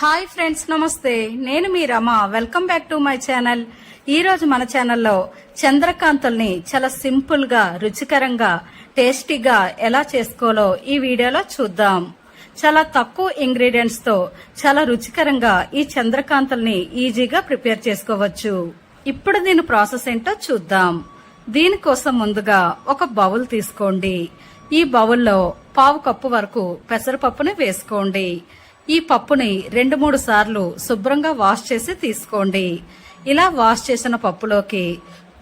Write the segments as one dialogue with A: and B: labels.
A: Hi friends నమస్తే. నేను మీ Rama. Welcome back to my channel. ఈ రోజు మన ఛానల్లో చంద్రకాంతుల్ని చాలా సింపుల్గా రుచికరంగా టేస్టీగా ఎలా చేసుకోవాలో ఈ వీడియోలో చూద్దాం. చాలా తక్కువ ఇంగ్రీడియంట్స్తో చాలా రుచికరంగా ఈ చంద్రకాంతుల్ని ఈజీగా ప్రిపేర్ చేసుకోవచ్చు. ఇప్పుడు దీని ప్రాసెస్ ఏంటో చూద్దాం. దీనికోసం ముందుగా ఒక బౌల్ తీసుకోండి. ఈ బౌల్లో పావు కప్పు వరకు పెసరపప్పుని వేసుకోండి. ఈ పప్పుని రెండు మూడు సార్లు శుభ్రంగా వాష్ చేసి తీసుకోండి. ఇలా వాష్ చేసిన పప్పులోకి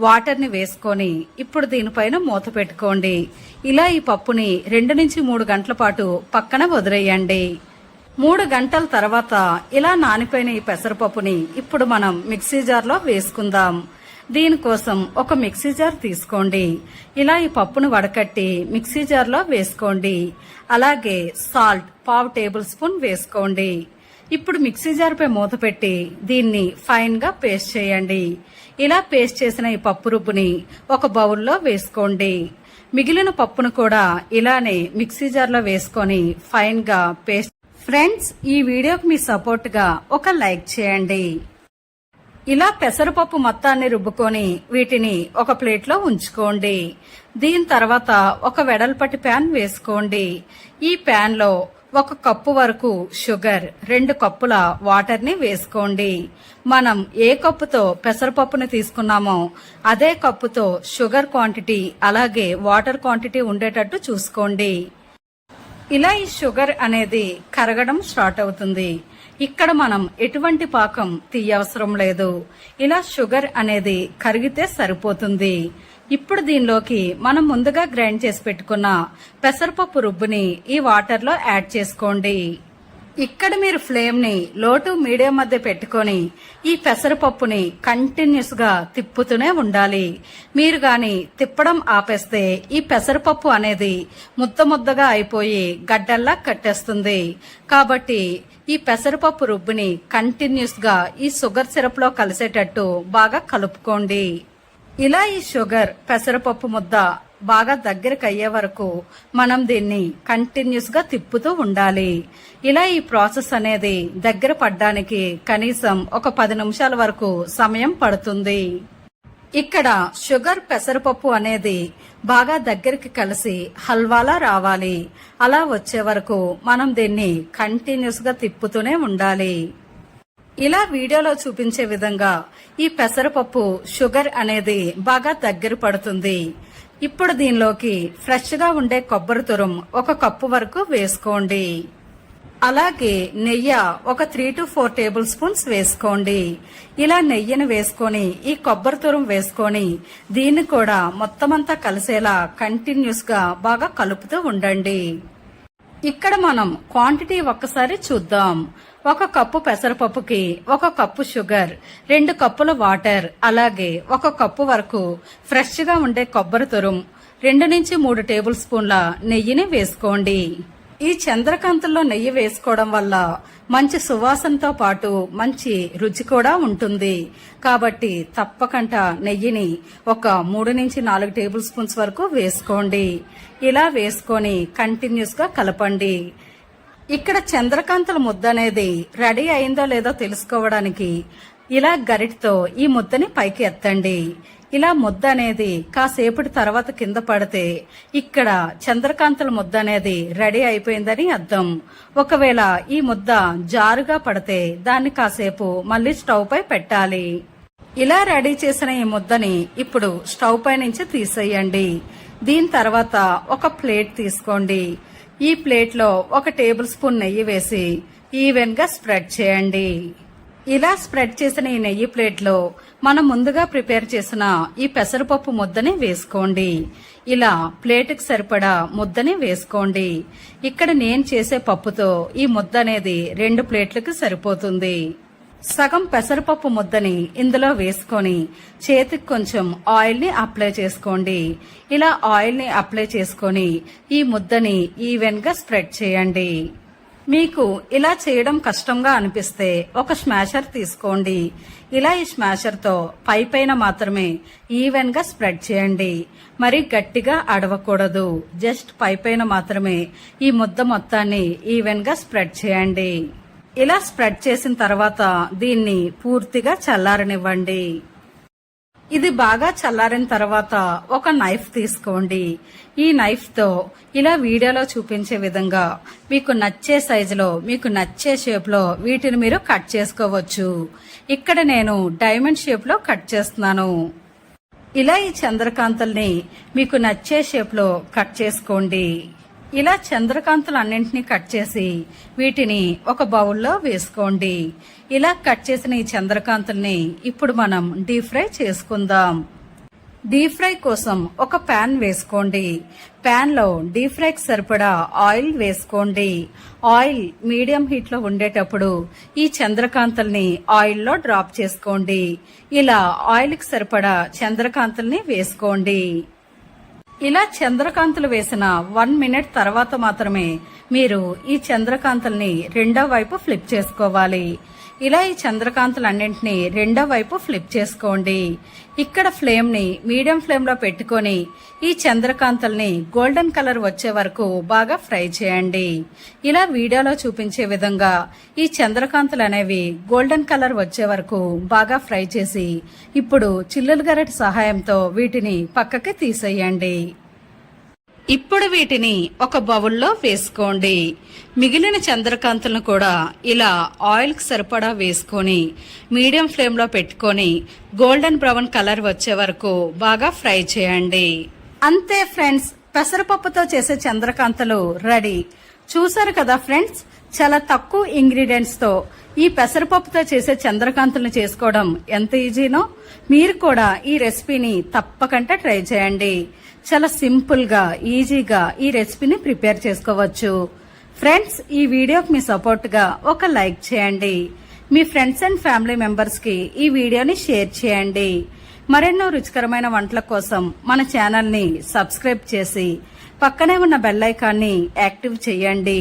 A: వాటర్ని వేసుకొని ఇప్పుడు దీనిపైన మూత పెట్టుకోండి. ఇలా ఈ పప్పుని రెండు నుంచి మూడు గంటల పాటు పక్కన వదిలేయండి. మూడు గంటల తర్వాత ఇలా నానిపోయిన ఈ పెసరపప్పుని ఇప్పుడు మనం మిక్సీ జార్లో వేసుకుందాం. దీనికోసం ఒక మిక్సీ జార్ తీసుకోండి. ఇలా ఈ పప్పును వడకట్టి మిక్సీ జార్లో వేసుకోండి. అలాగే సాల్ట్ పావు టేబుల్ స్పూన్ వేసుకోండి. ఇప్పుడు మిక్సీ జార్ పై మూత పెట్టి దీన్ని ఫైన్గా పేస్ట్ చేయండి. ఇలా పేస్ట్ చేసిన ఈ పప్పు రుబ్బుని ఒక బౌల్లో వేసుకోండి. మిగిలిన పప్పును కూడా ఇలానే మిక్సీ జార్లో వేసుకొని ఫైన్గా పేస్ట్ ఫ్రెండ్స్ ఈ వీడియోకి మీ సపోర్ట్గా ఒక లైక్ చేయండి. ఇలా పెసరపప్పు మొత్తాన్ని రుబ్బుకొని వీటిని ఒక ప్లేట్లో ఉంచుకోండి. దీని తర్వాత ఒక వెడల్పటి ప్యాన్ వేసుకోండి. ఈ ప్యాన్లో ఒక కప్పు వరకు షుగర్ రెండు కప్పుల వాటర్ని వేసుకోండి. మనం ఏ కప్పుతో పెసరపప్పుని తీసుకున్నామో అదే కప్పుతో షుగర్ క్వాంటిటీ అలాగే వాటర్ క్వాంటిటీ ఉండేటట్టు చూసుకోండి. ఇలా ఈ షుగర్ అనేది కరగడం స్టార్ట్ అవుతుంది. ఇక్కడ మనం ఎటువంటి పాకం తీయవసరం లేదు. ఇలా షుగర్ అనేది కరిగితే సరిపోతుంది. ఇప్పుడు దీనిలోకి మనం ముందుగా గ్రైండ్ చేసి పెట్టుకున్న పెసరపప్పు రుబ్బుని ఈ వాటర్లో యాడ్ చేసుకోండి. ఇక్కడ మీరు ఫ్లేమ్ని లో టు మీడియం మధ్య పెట్టుకొని ఈ పెసరపప్పుని కంటిన్యూస్గా తిప్పుతూనే ఉండాలి. మీరు గాని తిప్పడం ఆపేస్తే ఈ పెసరపప్పు అనేది ముద్ద ముద్దగా అయిపోయి గడ్డల్లా కట్టేస్తుంది. కాబట్టి ఈ పెసరపప్పు రుబ్బుని కంటిన్యూస్గా ఈ షుగర్ సిరప్లో కలిసేటట్టు బాగా కలుపుకోండి. ఇలా ఈ షుగర్ పెసరపప్పు ముద్ద బాగా దగ్గరకు అయ్యే వరకు మనం దీన్ని కంటిన్యూస్గా తిప్పుతూ ఉండాలి. ఇలా ఈ ప్రాసెస్ అనేది దగ్గర పడ్డానికి కనీసం ఒక పది నిమిషాల వరకు సమయం పడుతుంది. ఇక్కడ షుగర్ పెసరపప్పు అనేది బాగా దగ్గరికి కలిసి హల్వాలా రావాలి. అలా వచ్చే వరకు మనం దీన్ని కంటిన్యూస్గా తిప్పుతూనే ఉండాలి. ఇలా వీడియోలో చూపించే విధంగా ఈ పెసరపప్పు షుగర్ అనేది బాగా దగ్గర పడుతుంది. ఇప్పుడు దీనిలోకి ఫ్రెష్గా ఉండే కొబ్బరి తురుం ఒక కప్పు వరకు వేసుకోండి. అలాగే నెయ్యి ఒక three to four table spoons వేసుకోండి. ఇలా నెయ్యిని వేసుకొని ఈ కొబ్బరి తురం వేసుకొని దీన్ని కూడా మొత్తం అంతా కలిసేలా కంటిన్యూస్గా బాగా కలుపుతూ ఉండండి. ఇక్కడ మనం క్వాంటిటీ ఒక్కసారి చూద్దాం. ఒక కప్పు పెసరపప్పుకి ఒక కప్పు షుగర్ రెండు కప్పుల వాటర్ అలాగే ఒక కప్పు వరకు ఫ్రెష్గా ఉండే కొబ్బరి తురుం రెండు నుంచి మూడు టేబుల్ స్పూన్ల నెయ్యిని వేసుకోండి. ఈ చంద్రకాంతుల్లో నెయ్యి వేసుకోవడం వల్ల మంచి సువాసనతో పాటు మంచి రుచి కూడా ఉంటుంది. కాబట్టి తప్పకంట నెయ్యిని ఒక మూడు నుంచి నాలుగు టేబుల్ స్పూన్స్ వరకు వేసుకోండి. ఇలా వేసుకొని కంటిన్యూస్గా కలపండి. ఇక్కడ చంద్రకాంతల ముద్ద అనేది రెడీ అయిందో లేదో తెలుసుకోవడానికి ఇలా గరిటితో ఈ ముద్దని పైకి ఎత్తండి. ఇలా ముద్ద అనేది కాసేపటి తర్వాత కింద పడితే ఇక్కడ చంద్రకాంతుల ముద్ద అనేది రెడీ అయిపోయిందని అర్థం. ఒకవేళ ఈ ముద్ద జారుగా పడితే దాన్ని కాసేపు మళ్ళీ స్టవ్ పై పెట్టాలి. ఇలా రెడీ చేసిన ఈ ముద్దని ఇప్పుడు స్టవ్ పై నుంచి తీసేయండి. దీని తర్వాత ఒక ప్లేట్ తీసుకోండి. ఈ ప్లేట్లో ఒక టేబుల్ స్పూన్ నెయ్యి వేసి ఈవెన్గా స్ప్రెడ్ చేయండి. ఇలా స్ప్రెడ్ చేసిన ఈ నెయ్యి ప్లేట్లో మనం ముందుగా ప్రిపేర్ చేసిన ఈ పెసరపప్పు ముద్దని వేసుకోండి. ఇలా ప్లేట్కి సరిపడా ముద్దని వేసుకోండి. ఇక్కడ నేను చేసే పప్పుతో ఈ ముద్ద అనేది రెండు ప్లేట్లకు సరిపోతుంది. సగం పెసరపప్పు ముద్దని ఇందులో వేసుకొని చేతికి కొంచెం ఆయిల్ని అప్లై చేసుకోండి. ఇలా ఆయిల్ని అప్లై చేసుకొని ఈ ముద్దని ఈవెన్గా స్ప్రెడ్ చేయండి. మీకు ఇలా చేయడం కష్టంగా అనిపిస్తే ఒక స్మాషర్ తీసుకోండి. ఇలా ఈ స్మాషర్తో పై పైన మాత్రమే ఈవెన్గా స్ప్రెడ్ చేయండి. మరి గట్టిగా అడవకూడదు. జస్ట్ పై పైన మాత్రమే ఈ ముద్ద మొత్తాన్ని ఈవెన్గా స్ప్రెడ్ చేయండి. ఇలా స్ప్రెడ్ చేసిన తర్వాత దీన్ని పూర్తిగా చల్లారనివ్వండి. ఇది బాగా చల్లారిన తర్వాత ఒక నైఫ్ తీసుకోండి. ఈ నైఫ్తో ఇలా వీడియోలో చూపించే విధంగా మీకు నచ్చే సైజులో మీకు నచ్చే షేప్లో వీటిని మీరు కట్ చేసుకోవచ్చు. ఇక్కడ నేను డైమండ్ షేప్లో కట్ చేస్తున్నాను. ఇలా ఈ చంద్రకాంతల్ని మీకు నచ్చే షేప్లో కట్ చేసుకోండి. ఇలా చంద్రకాంతలు అన్నింటినీ కట్ చేసి వీటిని ఒక బౌల్లో వేసుకోండి. ఇలా కట్ చేసిన ఈ చంద్రకాంతల్ని ఇప్పుడు మనం డీప్ ఫ్రై చేసుకుందాం. డీప్ ఫ్రై కోసం ఒక ప్యాన్ వేసుకోండి. ప్యాన్లో డీప్ ఫ్రైకి సరిపడా ఆయిల్ వేసుకోండి. ఆయిల్ మీడియం హీట్లో ఉండేటప్పుడు ఈ చంద్రకాంతల్ని ఆయిల్లో డ్రాప్ చేసుకోండి. ఇలా ఆయిల్కి సరిపడా చంద్రకాంతల్ని వేసుకోండి. ఇలా చంద్రకాంతులు వేసిన వన్ మినిట్ తర్వాత మాత్రమే మీరు ఈ చంద్రకాంతుల్ని రెండో వైపు ఫ్లిప్ చేసుకోవాలి. ఇలా ఈ చంద్రకాంతులన్నింటినీ రెండో వైపు ఫ్లిప్ చేసుకోండి. ఇక్కడ ఫ్లేమ్ని మీడియం ఫ్లేమ్లో పెట్టుకొని ఈ చంద్రకాంతల్ని గోల్డెన్ కలర్ వచ్చే వరకు బాగా ఫ్రై చేయండి. ఇలా వీడియోలో చూపించే విధంగా ఈ చంద్రకాంతులు అనేవి గోల్డెన్ కలర్ వచ్చే వరకు బాగా ఫ్రై చేసి ఇప్పుడు చిల్లులు గరటి సహాయంతో వీటిని పక్కకి తీసేయండి. ఇప్పుడు వీటిని ఒక బౌల్లో వేసుకోండి. మిగిలిన చంద్రకాంతులను కూడా ఇలా ఆయిల్కి సరిపడా వేసుకొని మీడియం ఫ్లేమ్లో పెట్టుకొని గోల్డెన్ బ్రౌన్ కలర్ వచ్చే వరకు బాగా ఫ్రై చేయండి. అంతే ఫ్రెండ్స్ పెసరపప్పుతో చేసే చంద్రకాంతలు రెడీ. చూసారు కదా ఫ్రెండ్స్? చాలా తక్కువ ఇంగ్రీడియంట్స్తో ఈ పెసరపప్పుతో చేసే చంద్రకాంతులను చేసుకోవడం ఎంత ఈజీనో మీరు కూడా ఈ రెసిపీని తప్పకుండా ట్రై చేయండి. చాలా సింపుల్గా ఈజీగా ఈ రెసిపీని ప్రిపేర్ చేసుకోవచ్చు. ఫ్రెండ్స్ ఈ వీడియోకి మీ సపోర్ట్గా ఒక లైక్ చేయండి. మీ ఫ్రెండ్స్ అండ్ ఫ్యామిలీ మెంబర్స్కి ఈ వీడియోని షేర్ చేయండి. మరెన్నో రుచికరమైన వంటల కోసం మన ఛానల్ని సబ్స్క్రైబ్ చేసి పక్కనే ఉన్న బెల్ ఐకాన్ని యాక్టివ్ చేయండి.